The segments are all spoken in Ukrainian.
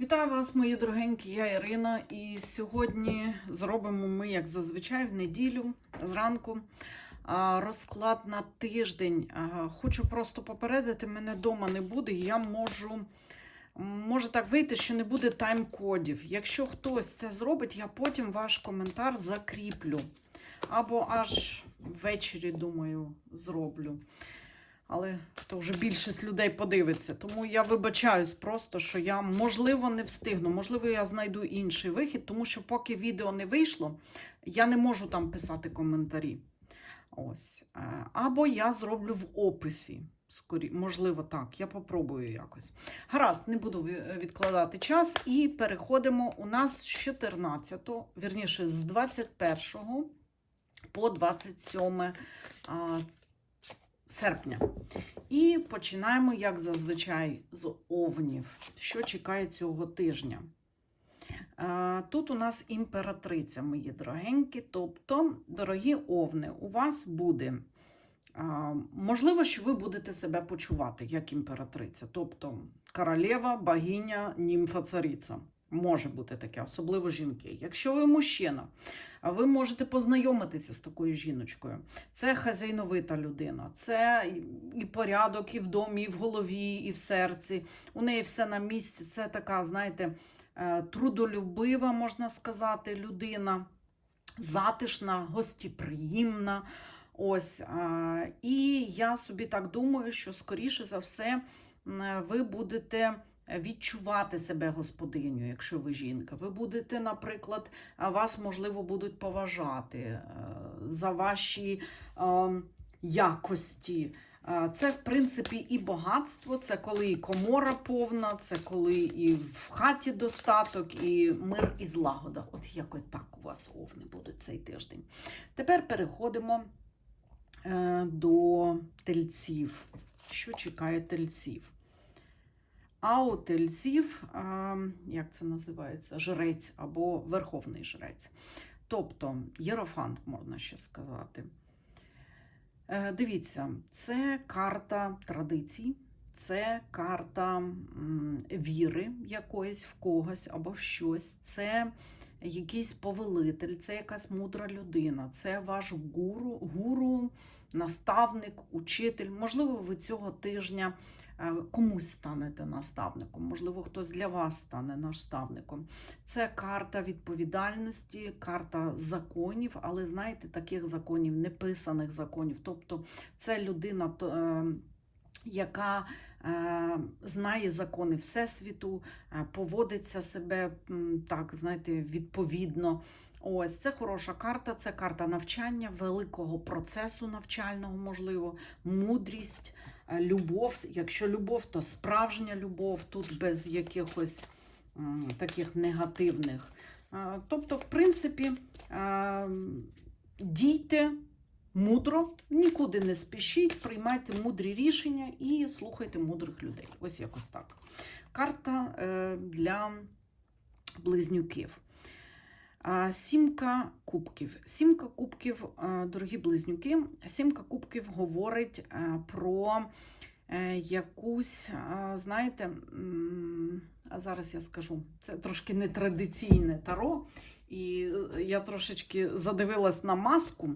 Вітаю вас, мої дорогенькі, я Ірина. І сьогодні зробимо ми, як зазвичай, в неділю зранку розклад на тиждень. Хочу просто попередити, мене вдома не буде. Я можу. Може так вийти, що не буде тайм-кодів. Якщо хтось це зробить, я потім ваш коментар закріплю. Або аж ввечері, думаю, зроблю. Але то вже більшість людей подивиться. Тому я вибачаюсь просто, що я, можливо, не встигну. Можливо, я знайду інший вихід, тому що поки відео не вийшло, я не можу там писати коментарі. Ось. Е, Або я зроблю в описі. Скорі, можливо, так. Я попробую якось. Гаразд, не буду відкладати час. І переходимо у нас з 14, вірніше, з 21 по 27 а, серпня. І починаємо, як зазвичай, з овнів. Що чекає цього тижня? Тут у нас імператриця, мої дорогенькі. Тобто, дорогі овни, у вас буде. Можливо, що ви будете себе почувати як імператриця, тобто королева, богиня, німфа, цариця. Може бути таке, особливо жінки. Якщо ви мужчина, ви можете познайомитися з такою жіночкою. Це хазяйновита людина, це і порядок, і в домі, і в голові, і в серці. У неї все на місці. Це така, знаєте, е, трудолюбива, можна сказати, людина, затишна, гостєприємна. Ось. е, І я собі так думаю, що, скоріше за все, ви будете. Відчувати себе господиню, якщо ви жінка. Ви будете, наприклад, вас, можливо, будуть поважати е, за ваші е, якості. Е, Це, в принципі, і багатство, це коли і комора повна, це коли і в хаті достаток, і мир і злагода. От якось так у вас овни будуть цей тиждень. Тепер переходимо до тельців. Що чекає тельців? А у тельців, а, як це називається, жрець або верховний жрець. Тобто єрофант, можна ще сказати. Е, Дивіться, це карта традицій, це карта віри якоїсь в когось або в щось. Це якийсь повелитель, це якась мудра людина, це ваш гуру, гуру, наставник, учитель. Можливо, ви цього тижня е, комусь станете наставником, можливо, хтось для вас стане наставником. Це карта відповідальності, карта законів, але знаєте, таких законів, неписаних законів. Тобто це людина, е, яка е, знає закони Всесвіту, поводиться себе так, знаєте, відповідно. Ось це хороша карта, це карта навчання, великого процесу навчального, можливо, мудрість, е, любов. Якщо любов, то справжня любов, тут без якихось таких негативних. Е, Тобто, в принципі, е, дійте мудро, нікуди не спішіть, приймайте мудрі рішення і слухайте мудрих людей. Ось якось так. Карта для близнюків. Сімка кубків. Сімка кубків, е, дорогі близнюки, сімка кубків говорить е, про е, якусь, знаєте, зараз я скажу, це трошки нетрадиційне таро. І е, я трошечки задивилась на маску.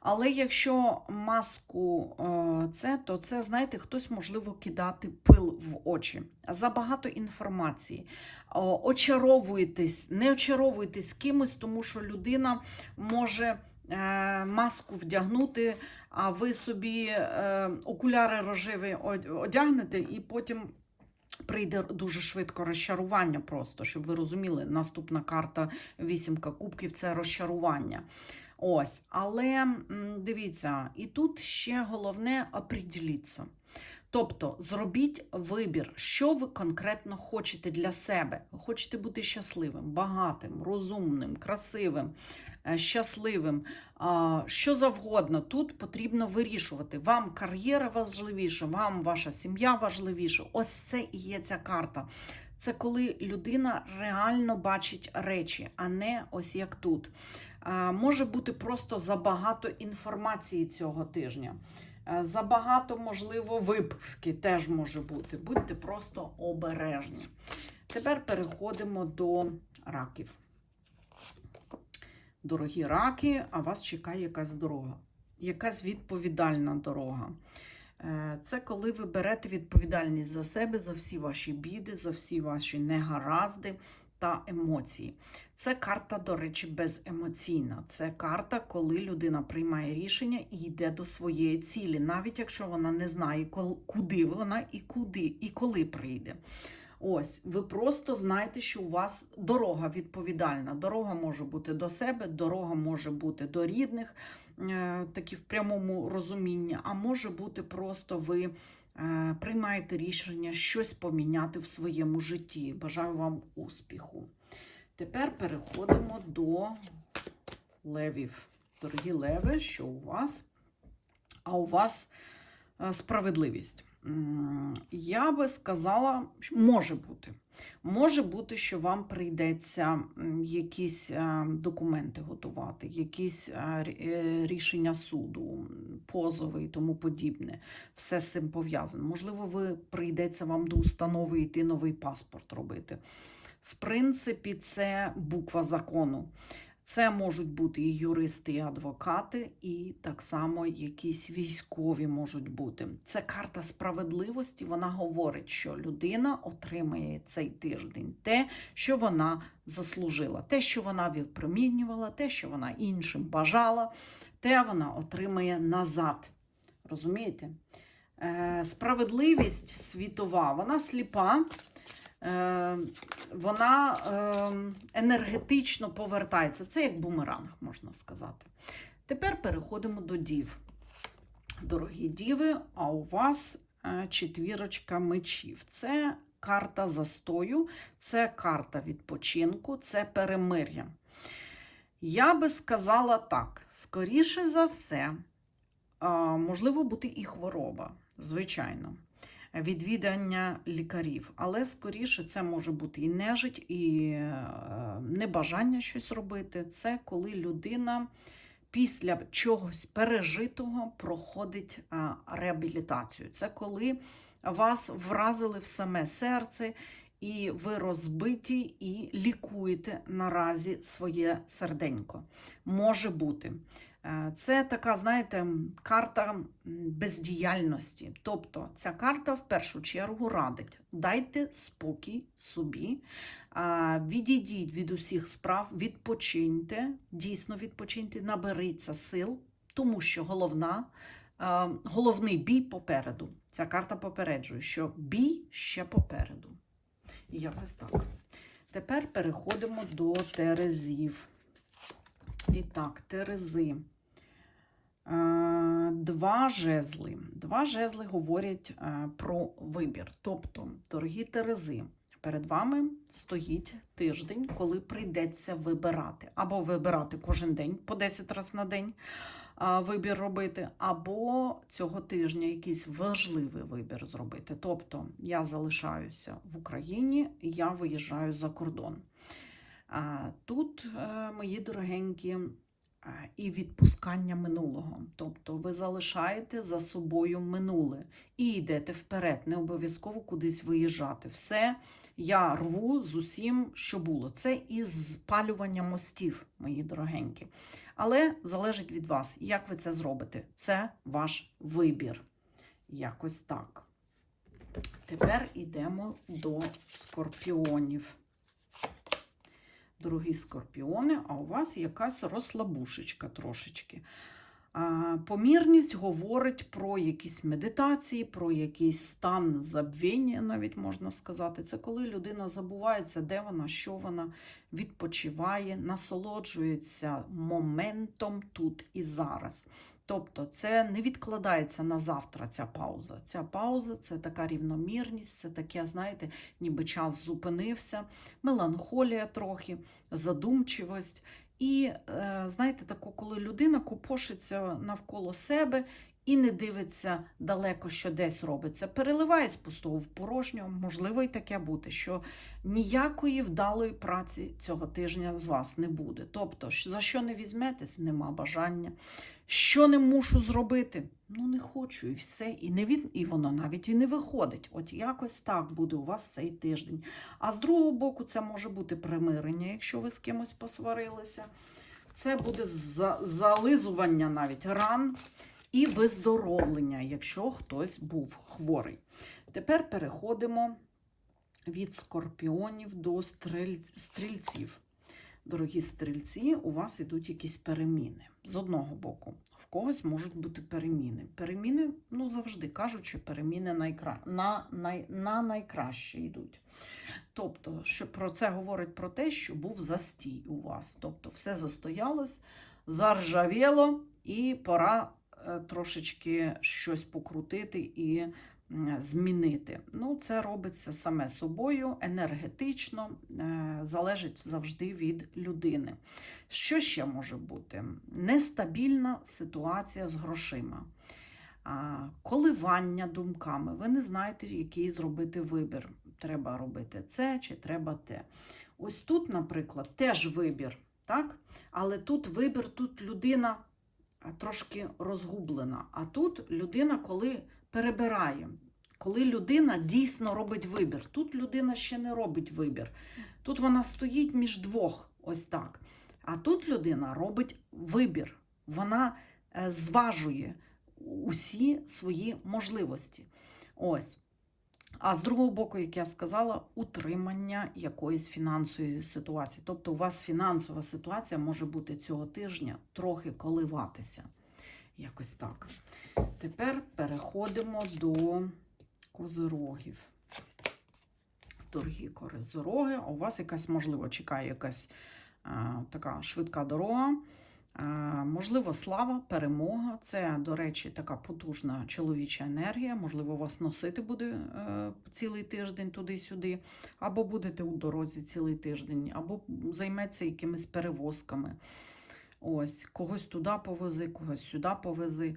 Але якщо маску е, це, то це, знаєте, хтось можливо кидати пил в очі. Забагато інформації. О, Очаровуєтесь, не очаровуйтесь кимось, тому що людина може е, маску вдягнути, а ви собі окуляри рожеві одягнете і потім. Прийде дуже швидко розчарування, просто щоб ви розуміли, наступна карта вісімка кубків це розчарування. Ось, але дивіться, і тут ще головне оприділіться. Тобто зробіть вибір, що ви конкретно хочете для себе. Ви хочете бути щасливим, багатим, розумним, красивим, е, щасливим, що завгодно. Тут потрібно вирішувати. Вам кар'єра важливіша, вам ваша сім'я важливіша. Ось це і є ця карта. Це коли людина реально бачить речі, а не ось як тут. Може бути просто забагато інформації цього тижня. Е, Забагато, можливо, випивки теж може бути. Будьте просто обережні. Тепер переходимо до раків. Дорогі раки, а вас чекає якась дорога, якась відповідальна дорога. Е, Це коли ви берете відповідальність за себе, за всі ваші біди, за всі ваші негаразди та емоції. Це карта, до речі, беземоційна. Це карта, коли людина приймає рішення і йде до своєї цілі, навіть якщо вона не знає, куди вона і куди, і коли прийде. Ось, ви просто знаєте, що у вас дорога відповідальна. Дорога може бути до себе, дорога може бути до рідних, е, такі в прямому розумінні, а може бути просто ви приймаєте рішення щось поміняти в своєму житті. Бажаю вам успіху. Тепер переходимо до левів. Дорогі леви, що у вас? А у вас е, справедливість. Я би сказала, що може бути. Може бути, що вам прийдеться якісь е, документи готувати, якісь е, е, рішення суду, позови і тому подібне. Все з цим пов'язано. Можливо, ви прийдеться вам до установи йти новий паспорт робити. В принципі, це буква закону. Це можуть бути і юристи, і адвокати, і так само якісь військові можуть бути. Це карта справедливості. Вона говорить, що людина отримає цей тиждень те, що вона заслужила, те, що вона відпромінювала, те, що вона іншим бажала, те вона отримає назад. Розумієте? Е, справедливість світова, вона сліпа. Е, вона е, енергетично повертається. Це як бумеранг, можна сказати. Tепер переходимо до дів. Дорогі діви, а у вас е, четвірочка мечів. Це карта застою, це карта відпочинку, це перемир'я. Я би сказала так: скоріше за все, можливо бути і хвороба, звичайно відвідання лікарів. Але скоріше це може бути і нежить, і е, небажання щось робити. Це коли людина після чогось пережитого проходить е, реабілітацію. Це коли вас вразили в саме серце. І ви розбиті і лікуєте наразі своє серденько. Може бути. Е, Це така, знаєте, карта бездіяльності. Тобто ця карта в першу чергу радить: дайте спокій собі, відійдіть від усіх справ, відпочиньте, дійсно відпочиньте, наберіться сил, тому що головна, е, головний бій попереду. Ця карта попереджує, що бій ще попереду. Якось так. Тепер переходимо до Терезів. І так, Терези. Е, Два жезли. Два жезли говорять е, про вибір. Тобто, дорогі Терези, перед вами стоїть тиждень, коли прийдеться вибирати. Або вибирати кожен день по 10 разів на день вибір робити, або цього тижня якийсь важливий вибір зробити. Тобто, я залишаюся в Україні, я виїжджаю за кордон. Тут, е, мої дорогенькі, і відпускання минулого. Тобто ви залишаєте за собою минуле і йдете вперед, не обов'язково кудись виїжджати. Все я рву з усім, що було. Це із спалювання мостів, мої дорогенькі. Але залежить від вас, як ви це зробите. Це ваш вибір. Якось так. Тепер йдемо до скорпіонів. Дорогі скорпіони, а у вас якась розслабушечка трошечки. Помірність говорить про якісь медитації, про якийсь стан забвіння, навіть можна сказати. Це коли людина забувається, де вона, що вона відпочиває, насолоджується моментом тут і зараз. Тобто це не відкладається на завтра ця пауза. Ця пауза це така рівномірність, це таке, знаєте, ніби час зупинився, меланхолія трохи, задумчивость. І, е, знаєте, тако, коли людина купошиться навколо себе і не дивиться далеко, що десь робиться. Переливає з пустого в порожнього. Можливо, і таке бути, що ніякої вдалої праці цього тижня з вас не буде. Тобто, за що не візьметесь, нема бажання. Що не мушу зробити? Ну, не хочу, і все. І, не від... і воно навіть і не виходить. От якось так буде у вас цей тиждень. А з другого боку, це може бути примирення, якщо ви з кимось посварилися. Це буде за- зализування навіть ран і виздоровлення, якщо хтось був хворий. Тепер переходимо від скорпіонів до стрель... стрільців. Дорогі стрільці, у вас йдуть якісь переміни. З одного боку, в когось можуть бути переміни. Переміни, ну завжди кажуть, що переміни найкра... на, най... на найкраще йдуть. Тобто, що про це говорить про те, що був застій у вас. Тобто, все застоялось, заржавіло, і пора трошечки щось покрутити і змінити. Ну, це робиться саме собою, енергетично, е, залежить завжди від людини. Що ще може бути? Нестабільна ситуація з грошима. Коливання думками. Ви не знаєте, який зробити вибір. Треба робити це чи треба те. Ось тут, наприклад, теж вибір, так? Але тут вибір, тут людина трошки розгублена. А тут людина, коли перебирає, коли людина дійсно робить вибір. Тут людина ще не робить вибір. Тут вона стоїть між двох, ось так. А тут людина робить вибір. Вона е, зважує усі свої можливості. Ось. А з другого боку, як я сказала, утримання якоїсь фінансової ситуації. Тобто, у вас фінансова ситуація може бути цього тижня трохи коливатися. Якось так. Тепер переходимо до козирогів. Дорогі козироги, у вас якась, можливо, чекає якась а, така швидка дорога. А, Можливо, слава, перемога. Це, до речі, така потужна чоловіча енергія. Можливо, вас носити буде е, цілий тиждень туди-сюди, або будете у дорозі цілий тиждень, або займеться якимись перевозками. Ось, когось туди повези, когось сюди повези.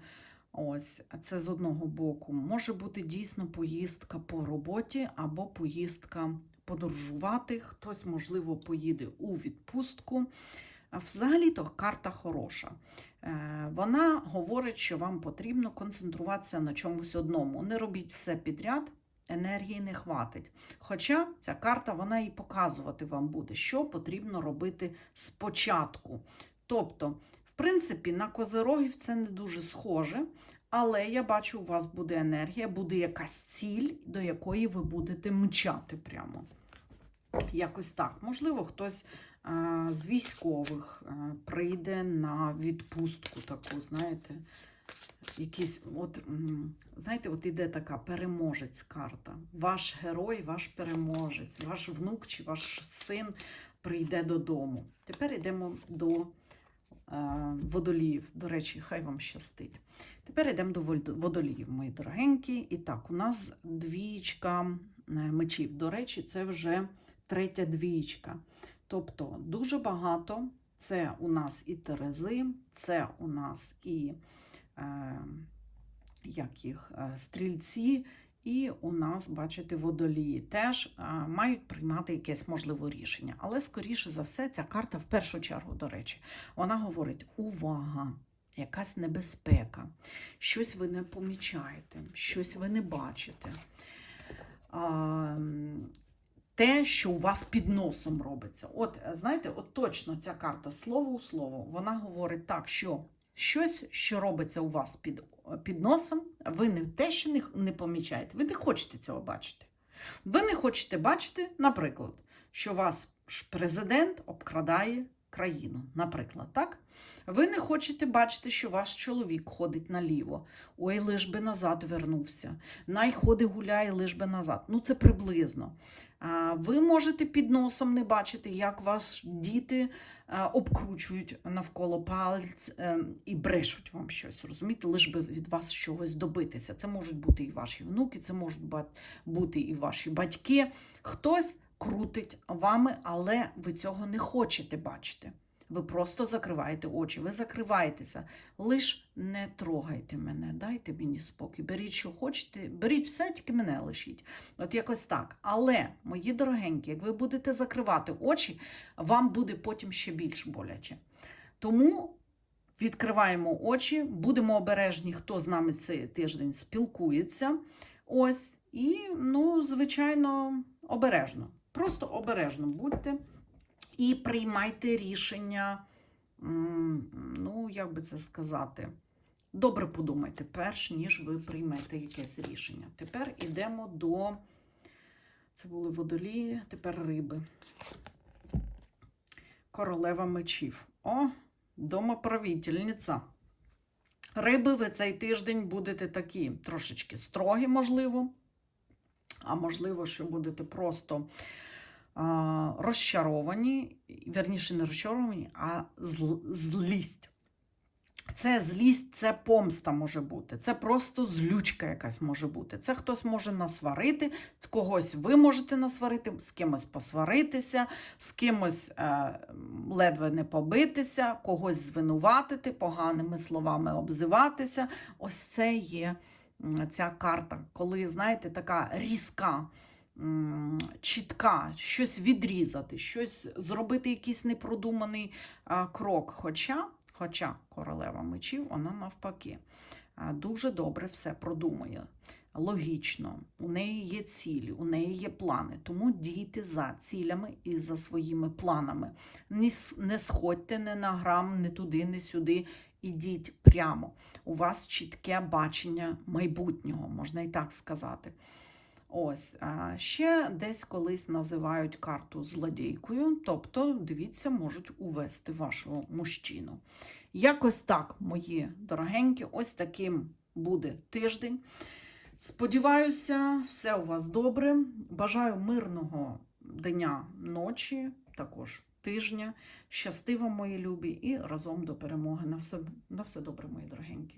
Ось, це з одного боку. Може бути дійсно поїздка по роботі або поїздка подорожувати. Хтось, можливо, поїде у відпустку. Взагалі-то карта хороша. Е, Вона говорить, що вам потрібно концентруватися на чомусь одному. Не робіть все підряд, енергії не хватить. Хоча ця карта вона і показувати вам буде, що потрібно робити спочатку. Тобто, в принципі, на козирогів це не дуже схоже, але я бачу, у вас буде енергія, буде якась ціль, до якої ви будете мчати прямо. Якось так. Можливо, хтось з військових прийде на відпустку таку, знаєте. Якісь, от, знаєте, от іде така переможець карта. Ваш герой, ваш переможець, ваш внук чи ваш син прийде додому. Тепер йдемо до водоліїв. До речі, хай вам щастить. Тепер йдемо до водоліїв, мої дорогенькі. І так, у нас двічка е, мечів. До речі, це вже третя двічка. Тобто дуже багато. Це у нас і Терези, це у нас і е, як їх, е, стрільці, і у нас, бачите, водолії теж е, мають приймати якесь можливе рішення. Але, скоріше за все, ця карта в першу чергу, до речі, вона говорить: увага! Якась небезпека, щось ви не помічаєте, щось ви не бачите. Те, що у вас під носом робиться. От, знаєте, от точно ця карта слово у слово, вона говорить так, що щось, що робиться у вас під, під носом, ви не те, що не, не помічаєте, ви не хочете цього бачити. Ви не хочете бачити, наприклад, що вас президент обкрадає країну, наприклад, так? Ви не хочете бачити, що ваш чоловік ходить наліво. Ой, лиш би назад вернувся. Най ходи гуляє, лиш би назад. Ну, це приблизно. Ви можете під носом не бачити, як вас діти е, обкручують навколо пальць е, і брешуть вам щось. Розумієте, лиш би від вас чогось добитися. Це можуть бути і ваші внуки, це можуть бути і ваші батьки. Хтось крутить вами, але ви цього не хочете бачити. Ви просто закриваєте очі, ви закриваєтеся. Лиш не трогайте мене, дайте мені спокій. Беріть, що хочете, беріть все, тільки мене лишіть. От якось так. Але, мої дорогенькі, як ви будете закривати очі, вам буде потім ще більш боляче. Тому відкриваємо очі, будемо обережні, хто з нами цей тиждень спілкується. Ось, і, ну, звичайно, обережно. Просто обережно будьте і приймайте рішення. Ну, як би це сказати? Добре подумайте, перш ніж ви приймете якесь рішення. Тепер йдемо до. Це були водолії, тепер риби. Королева мечів. О, домоправительниця. Риби, ви цей тиждень будете такі трошечки строгі, можливо. А можливо, що будете просто розчаровані, верніше, не розчаровані, а злість. Це злість, це помста може бути. Це просто злючка якась може бути. Це хтось може насварити, з когось ви можете насварити, з кимось посваритися, з кимось е, ледве не побитися, когось звинуватити, поганими словами обзиватися. Ось це є ця карта, коли, знаєте, така різка. Чітка, щось відрізати, щось зробити, якийсь непродуманий крок. Хоча, хоча королева мечів, вона навпаки, дуже добре все продумує. Логічно, у неї є цілі, у неї є плани. Тому дійте за цілями і за своїми планами. Не сходьте не на грам, не туди, не сюди. Ідіть прямо. У вас чітке бачення майбутнього, можна і так сказати. Ось, ще десь колись називають карту злодійкою, тобто, дивіться, можуть увести вашого мужчину. Якось так, мої дорогенькі, ось таким буде тиждень. Сподіваюся, все у вас добре. Бажаю мирного дня, ночі, також тижня. Щасти вам, мої любі, і разом до перемоги. На все, на все добре, мої дорогенькі.